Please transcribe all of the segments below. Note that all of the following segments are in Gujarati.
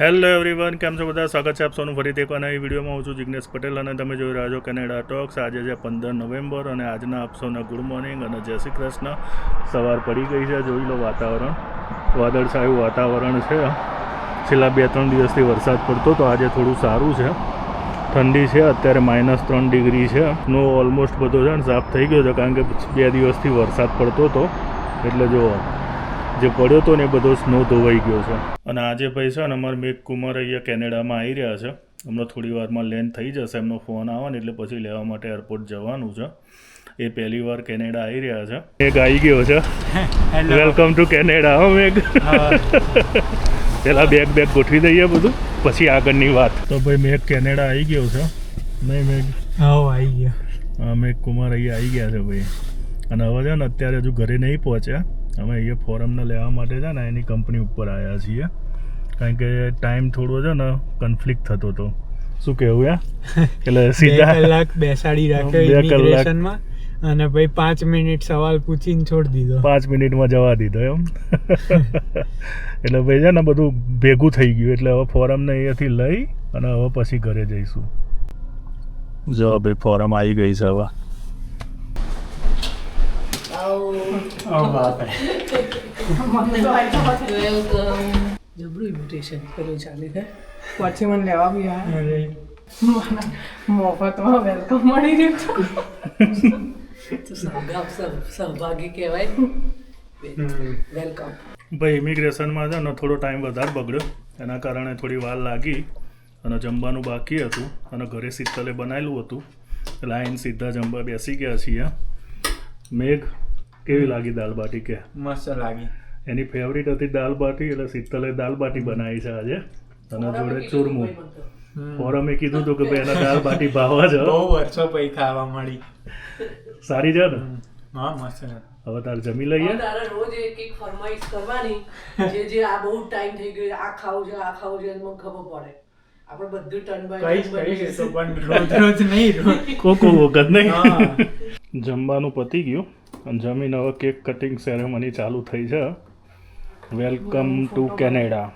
હેલો એવરીવન કેમ છો બધા? સ્વાગત છે આપ સૌનું ફરીથી એક નવી વિડીયોમાં. હું છું જિજ્ઞેશ પટેલ અને તમે જોઈ રહ્યા છો કેનેડા ટોક્સ. આજે છે પંદર નવેમ્બર અને આજના આપ સૌના ગુડ મોર્નિંગ અને જય શ્રી કૃષ્ણ. સવાર પડી ગઈ છે, જોઈ લો વાતાવરણ. વાદળછાયું વાતાવરણ છે. છેલ્લા બે ત્રણ દિવસથી વરસાદ પડતો તો આજે થોડું સારું છે. ઠંડી છે, અત્યારે માઇનસ ત્રણ ડિગ્રી છે. નો ઓલમોસ્ટ બધો છે ને સાફ થઈ ગયો છે, કારણ કે બે દિવસથી વરસાદ પડતો હતો. એટલે જો જે પડ્યો હતો ને એ બધો સ્નો ધોવાઈ ગયો છે. અને આજે ભાઈ છે ને અમારે મેઘ કુમાર અહીંયા કેનેડામાં આવી રહ્યા છે. હમણાં થોડી વારમાં લેન્ડ થઈ જશે એમનો ફોન આવે ને એટલે પછી લેવા માટે એરપોર્ટ જવાનું છે. એ પહેલી વાર કેનેડા આવી રહ્યા છે. મેઘ આવી ગયો છે. વેલકમ ટુ કેનેડા હો મેઘ. પેલા બેગ બેગ ગોઠવી દઈએ બધું પછી આગળની વાત. તો ભાઈ મેઘ કેનેડા આવી ગયો છે. નહીં મેઘ? હા આવી ગયો. મેઘ કુમાર અહીંયા આવી ગયા છે ભાઈ. અને હવે છે ને અત્યારે હજુ ઘરે નહીં પહોંચ્યા. અમે એ ફોરમને લેવા માટે છે ને એની કંપની ઉપર આવ્યા છીએ. કારણ કે ટાઈમ થોડો છે ને કન્ફ્લિક્ટ થતો હતો શું કહેવું યા એટલે સીધા કલાક બેસાડી બે રાખ્યો. ઇમિગ્રેશનમાં અને ભાઈ પાંચ મિનિટ સવાલ પૂછીને છોડી દીધો. પાંચ મિનિટમાં જવા દીધો એમ. એટલે ભાઈ છે ને બધું ભેગું થઈ ગયું. એટલે હવે ફોરમને અહીંયાથી લઈ અને હવે પછી ઘરે જઈશું. જો ભાઈ ફોરમ આવી ગઈ છે હવે. જબરું ઇન્વિટેશન કર્યું ચાલે છે. પછી મને લેવા બી આવ્યા. મફતમાં વેલકમ મળી રહ્યું તો સહભાગી કહેવાય. વેલકમ ભાઈ ઇમિગ્રેશનમાં છે ને થોડો ટાઈમ વધારે બગડ્યો. એના કારણે થોડી વાર લાગી અને જમવાનું બાકી હતું અને ઘરે શીતલે બનાવેલું હતું. એટલે આઈને સીધા જમવા બેસી ગયા છીએ. મેઘ કેવી લાગી દાલ બાટી કે? મસ્ત લાગી. એની ફેવરિટ હતી દાલ બાટી એટલે શીતલે દાલ બાટી બનાવી છે આજે. અને જોડે ચૂરમું. ફોરમે કીધું હતું કે ભાઈ એના દાલ બાટી ભાવવા છે બહુ વર્ષો પછી ખાવા મળી. સારી છે ને? હા મસ્ત છે. હવે તારે જમી લઈએ? તારે રોજ એક એક ફરમાઈશ કરવાની જે જે આ બહુ ટાઈમ થઈ ગયો આ ખાવું છે આ ખાવું છે એને ખબર પડે. આપણે બધું ટર્ન બાય એ તો પણ રોજ રોજ નહીં કોકો વખત નહીં? જમવાનું પતી ગયું. જમીન હવે કેક કટિંગ સેરેમની ચાલુ થઈ છે. વેલકમ ટુ કેનેડા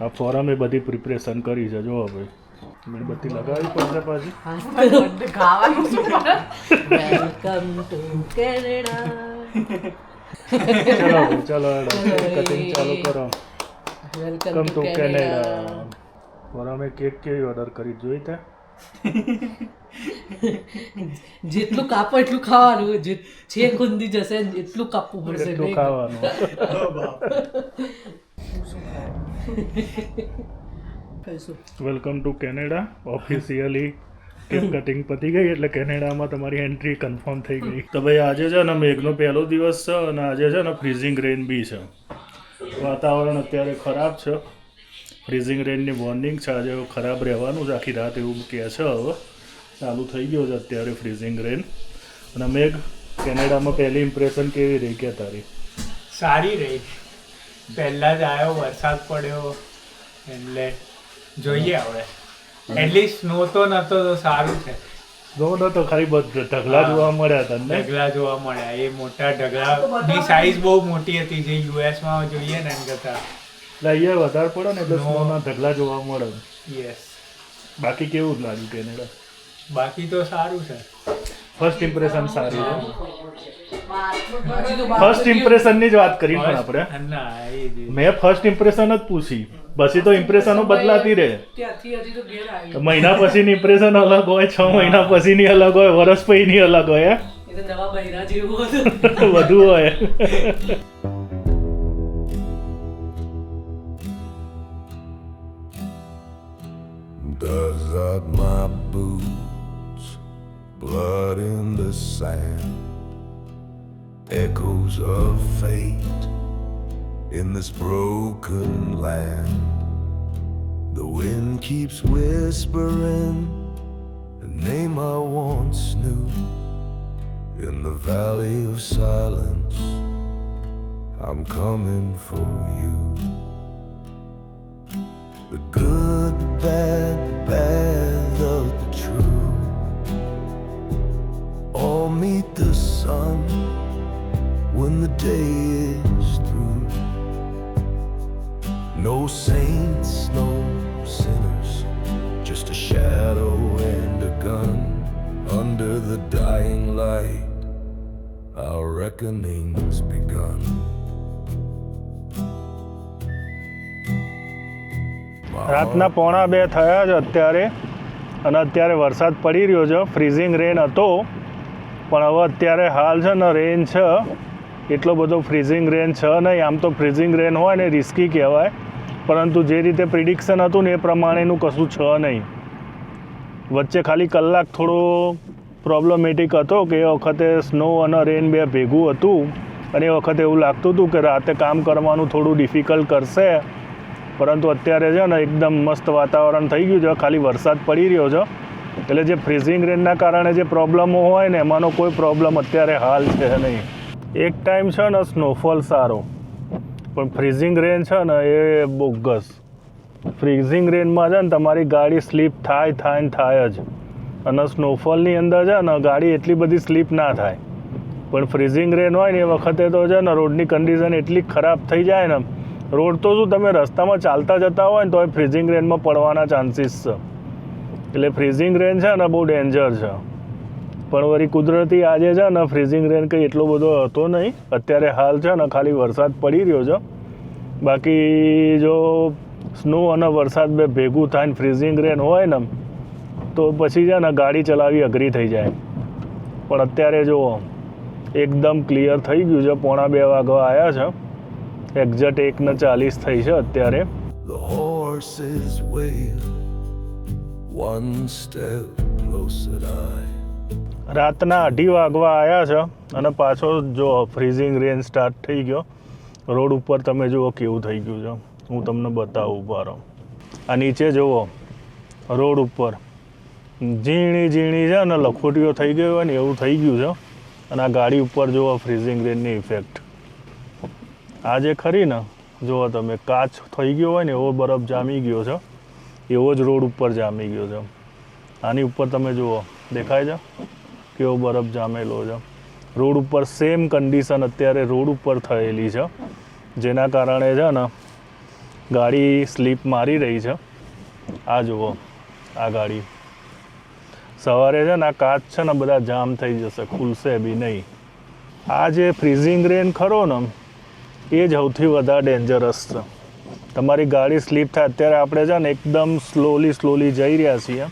આ ફોરમે બધી પ્રિપરેશન કરી છે જો ભાઈ મીણબત્તી લગાવી પડશે પાછી. ખાવાનું વેલકમ ટુ કેનેડા ચલો ચલો કટિંગ ચાલુ કરો. વેલકમ ટુ કેનેડા ફોરમે કેક કેવી ઓર્ડર કરી જોઈ તે? જેટલું કાપો એટલું ખાવાનું. જે છે ખુંદી જશે એટલું કાપવું પડશે એટલું ખાવાનું. Welcome to Canada. Officially cake cutting પતી ગઈ? એટલે કેનેડામાં તમારી એન્ટ્રી કન્ફર્મ થઈ ગઈ. તો ભાઈ આજે છે ને મેઘનો પહેલો દિવસ છે અને આજે છે ને ફ્રીઝિંગ રેન બી છે. વાતાવરણ અત્યારે ખરાબ છે. ફ્રીઝિંગ રેનની વોર્નિંગ છે. આજે ખરાબ રહેવાનું છે. આખી રાત એવું કહે છે હવે. ચાલુ થઈ ગયો છે અત્યારે ફ્રીઝિંગ રેન અને મેઘ કેનેડામાં પહેલી ઇમ્પ્રેશન કેવી રહી કે તારી? સારી રહી. પહેલા જ આવ્યો વરસાદ પડ્યો. એટલે જોઈએ હવે. એટલીસ્ટ સ્નો તો નતો તો સારું છે. સ્નો નહોતો ખાલી બધા ઢગલા જોવા મળ્યા હતા ઢગલા જોવા મળ્યા. એ મોટા ઢગલા ની સાઈઝ બહુ મોટી હતી જે યુએસમાં જોઈએ ને એમ કરતા. એટલે અહીંયા વધારે પડે ને એટલે. સ્નોના ઢગલા જોવા મળે. યસ બાકી કેવું લાગ્યું કેનેડા? બાકી તો સારું છે. ફર્સ્ટ ઇમ્પ્રેશન સારી છે. ફર્સ્ટ ઇમ્પ્રેશનની જ વાત કરી પણ આપણે. મેં ફર્સ્ટ ઇમ્પ્રેશન જ પૂછી. પછી તો ઇમ્પ્રેશનો બદલાતી રહે. મહિના પછીની ઇમ્પ્રેશન અલગ હોય છ મહિના પછીની અલગ હોય વર્ષ પછીની અલગ હોય એ તો નવા બૈરા જેવું હતું. વધુ હોય. My boots, blood in the sand, echoes of fate in this broken land. The wind keeps whispering a name I once knew in the valley of silence. I'm coming for you. The good, the bad, રાતના પોણા બે થયા છે અત્યારે. અને અત્યારે વરસાદ પડી રહ્યો છે. ફ્રીઝિંગ રેન હતો. પણ હવે અત્યારે હાલ છે ને રેન છે. એટલો બધો ફ્રીઝિંગ રેન છે નહીં. આમ તો ફ્રીઝિંગ રેન હોય ને રિસ્કી કહેવાય. પરંતુ જે રીતે પ્રિડિક્શન હતું ને એ પ્રમાણેનું કશું છે નહીં. વચ્ચે ખાલી કલાક થોડો પ્રોબ્લેમેટિક હતો કે એ વખતે સ્નો અને રેન બે ભેગું હતું. અને એ વખતે એવું લાગતું હતું કે રાતે કામ કરવાનું થોડું ડિફિકલ્ટ કરશે. પરંતુ અત્યારે છે ને એકદમ મસ્ત વાતાવરણ થઈ ગયું છે. ખાલી વરસાદ પડી રહ્યો છે. એટલે જે ફ્રીઝિંગ રેનના કારણે જે પ્રોબ્લેમો હોય ને, એમાંનો કોઈ પ્રોબ્લેમ અત્યારે હાલ છે નહીં. એક ટાઈમ છે ને સ્નોફોલ સારો. પણ ફ્રીઝિંગ રેન છે ને એ બોગસ. ફ્રીઝિંગ રેનમાં છે ને તમારી ગાડી સ્લીપ થાય થાય ને થાય જ. અને સ્નોફોલની અંદર છે ને ગાડી એટલી બધી સ્લીપ ના થાય. પણ ફ્રીઝિંગ રેન હોય ને એ વખતે તો છે ને રોડની કન્ડિશન એટલી ખરાબ થઈ જાય ને રોડ તો શું, તમે રસ્તામાં ચાલતા જતા હોય ને તો એ ફ્રીઝિંગ રેનમાં પડવાના ચાન્સીસ છે. એટલે ફ્રીઝિંગ રેન છે ને બહુ ડેન્જર છે. પણ વળી કુદરતી આજે છે ને ફ્રીઝિંગ રેન કંઈ એટલો બધો હતો નહીં. અત્યારે હાલ છે ને ખાલી વરસાદ પડી રહ્યો છે. બાકી જો સ્નો અને વરસાદ બે ભેગું થાય ને ફ્રીઝિંગ રેન હોય ને, તો પછી છે ને ગાડી ચલાવી અઘરી થઈ જાય. પણ અત્યારે જુઓ, એકદમ ક્લિયર થઈ ગયું છે. પોણા બે વાગવા આવ્યા છે. એક્ઝેક્ટ એકને ચાલીસ થઈ છે અત્યારે. રાતના અઢી વાગવા આવ્યા છે અને પાછો જો ફ્રીઝિંગ રેન સ્ટાર્ટ થઈ ગયો રોડ ઉપર તમે જુઓ કેવું થઈ ગયું છે. હું તમને બતાવું ઊભા રહો આ નીચે જુઓ રોડ ઉપર ઝીણી ઝીણી છે અને લખોટીઓ થઈ ગઈ હોય ને એવું થઈ ગયું છે. અને આ ગાડી ઉપર જુઓ ફ્રીઝિંગ રેનની ઇફેક્ટ આ જે ખરી ને જુઓ તમે કાચ થઈ ગયો હોય ને, એવો બરફ જામી ગયો છે. એવો જ રોડ ઉપર જામી ગયો છે. આની ઉપર તમે જુઓ, દેખાય છે? કેવો બરફ જામેલો છે. રોડ ઉપર સેમ કન્ડિશન અત્યારે રોડ ઉપર થયેલી છે. જેના કારણે છે ને, ગાડી સ્લીપ મારી રહી છે. આ જુઓ, આ ગાડી. સવારે છે ને, આ કાચ છે ને, બધા જામ થઈ જશે, ખુલશે બી નહીં. આ જે ફ્રીઝિંગ રેન ખરો ને એ જ સૌથી વધારે ડેન્જરસ છે. તમારી ગાડી સ્લીપ થાય અત્યારે આપણે છે ને એકદમ સ્લોલી સ્લોલી જઈ રહ્યા છીએ.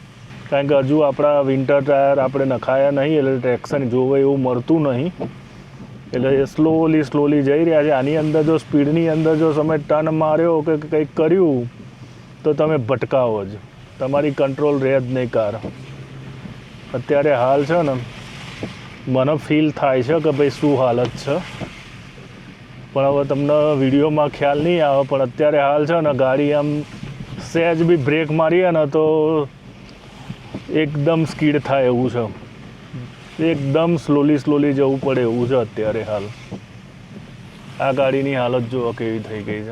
કારણ કે હજુ આપણા વિન્ટર ટાયર આપણે નખાયા નહીં, એટલે ટ્રેક્શન જોવે એવું મળતું નહીં. એટલે એ સ્લોલી સ્લોલી જઈ રહ્યા છે. આની અંદર જો સ્પીડની અંદર જો તમે ટર્ન માર્યો કે કંઈક કર્યું, તો તમે ભટકાવો જ. તમારી કંટ્રોલ રહે જ નહીં કાર અત્યારે હાલ છે ને, મને ફીલ થાય છે કે ભાઈ શું હાલત છે. પણ હવે તમને વિડીયોમાં ખ્યાલ નહીં આવે, પણ અત્યારે હાલ છે ને ગાડી આમ સહેજ બી બ્રેક મારીએ ને તો એકદમ સ્કીડ થાય એવું છે. એકદમ સ્લોલી સ્લોલી જવું પડે એવું છે અત્યારે હાલ. આ ગાડીની હાલત જુઓ કેવી થઈ ગઈ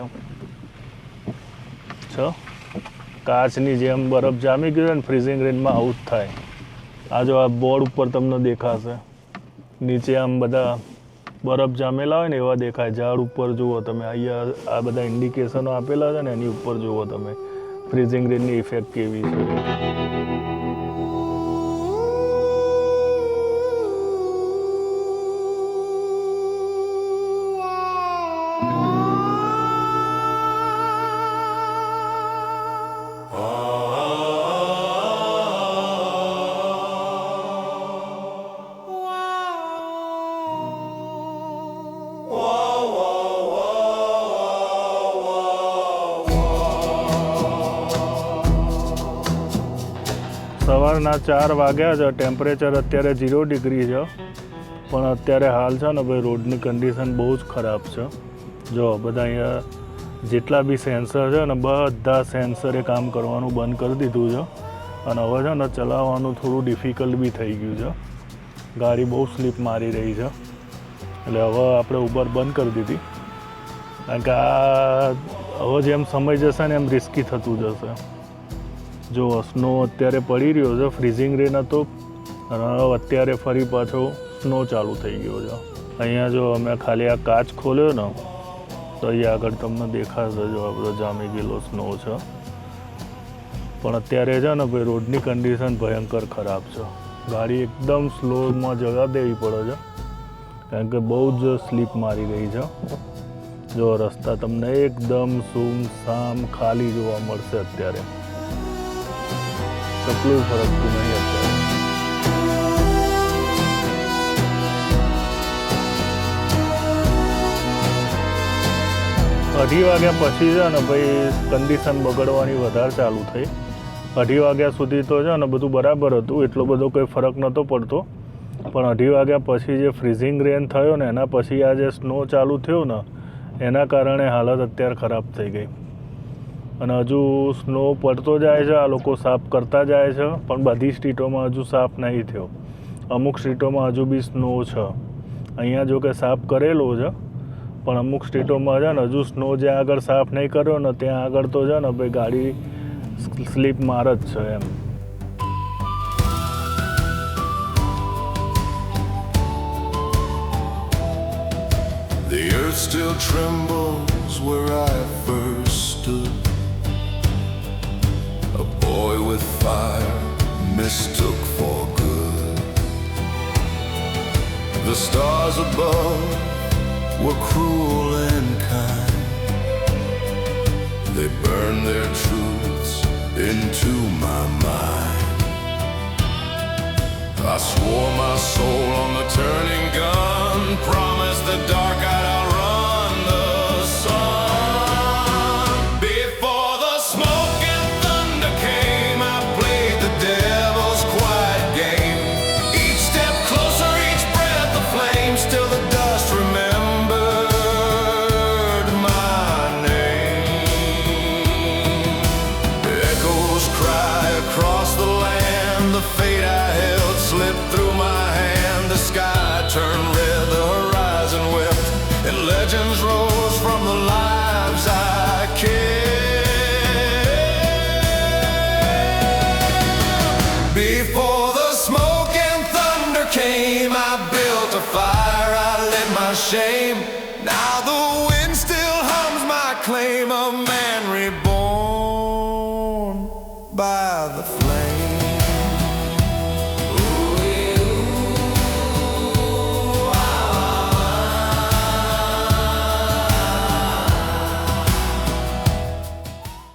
છે. કાચની જેમ બરફ જામી ગયો ને ફ્રીઝિંગ રેન્જમાં જ થાય. આ જો આ બોર્ડ ઉપર તમને દેખાશે. નીચે આમ બધા બરફ જામેલા હોય ને એવા દેખાય. ઝાડ ઉપર જુઓ તમે. અહીંયા આ બધા ઇન્ડિકેશનો આપેલા છે ને એની ઉપર જુઓ તમે. ફ્રીઝિંગ રેનની ઇફેક્ટ કેવી છે. સવારના ચાર વાગ્યા છે. ટેમ્પરેચર અત્યારે ઝીરો ડિગ્રી છે. પણ અત્યારે હાલ છે ને ભાઈ રોડની કન્ડિશન બહુ જ ખરાબ છે. જો, બધા અહીંયા જેટલા બી સેન્સર છે ને બધા સેન્સરે કામ કરવાનું બંધ કરી દીધું છે. અને હવે છે ને ચલાવવાનું થોડું ડિફિકલ્ટ બી થઈ ગયું છે. ગાડી બહુ સ્લીપ મારી રહી છે. એટલે હવે આપણે ઉબર બંધ કરી દીધી. કારણ કે આ હવે જેમ સમય જશે ને એમ રિસ્કી થતું જશે. જો સ્નો અત્યારે પડી રહ્યો છે ફ્રીઝિંગ રેન હતો અત્યારે ફરી પાછો સ્નો ચાલુ થઈ ગયો છે. અહીંયા જો અમે ખાલી આ કાચ ખોલ્યો ને, તો અહીંયા આગળ તમને દેખાશે જો આ બધો જામી ગયેલો સ્નો છે. પણ અત્યારે છે ને ભાઈ, રોડની કન્ડિશન ભયંકર ખરાબ છે. ગાડી એકદમ સ્લોમાં જગા દેવી પડે છે. કારણ કે બહુ જ સ્લીપ મારી ગઈ છે. જો રસ્તા તમને એકદમ સૂમ સામ ખાલી જોવા મળશે અત્યારે. ચકલું ફરક નહીં અત્યારે અઢી વાગ્યા પછી છે ને ભાઈ કન્ડિશન બગડવાની વધારે ચાલુ થઈ. અઢી વાગ્યા સુધી તો છે ને બધું બરાબર હતું, એટલો બધો કોઈ ફરક નહોતો પડતો. પણ અઢી વાગ્યા પછી જે ફ્રીઝિંગ રેન થયો ને એના પછી આ જે સ્નો ચાલુ થયો ને, એના કારણે હાલત અત્યારે ખરાબ થઈ ગઈ. અને હજુ સ્નો પડતો જાય છે, આ લોકો સાફ કરતા જાય છે, પણ બધી સ્ટ્રીટોમાં હજુ સાફ નહીં થયો. અમુક સ્ટ્રીટોમાં હજુ બી સ્નો છે. અહીંયા જો કે સાફ કરેલો છે, પણ અમુક સ્ટ્રીટોમાં છે ને હજુ સ્નો જ્યાં આગળ સાફ નહીં કર્યો ને ત્યાં આગળ તો છે ને ભાઈ ગાડી સ્લીપ માર જ છે એમ. The earth still trembles where I first stood. A boy with fire mistook for good. The stars above were cruel and kind. They burned their truths into my mind. I swore my soul on the turning shame.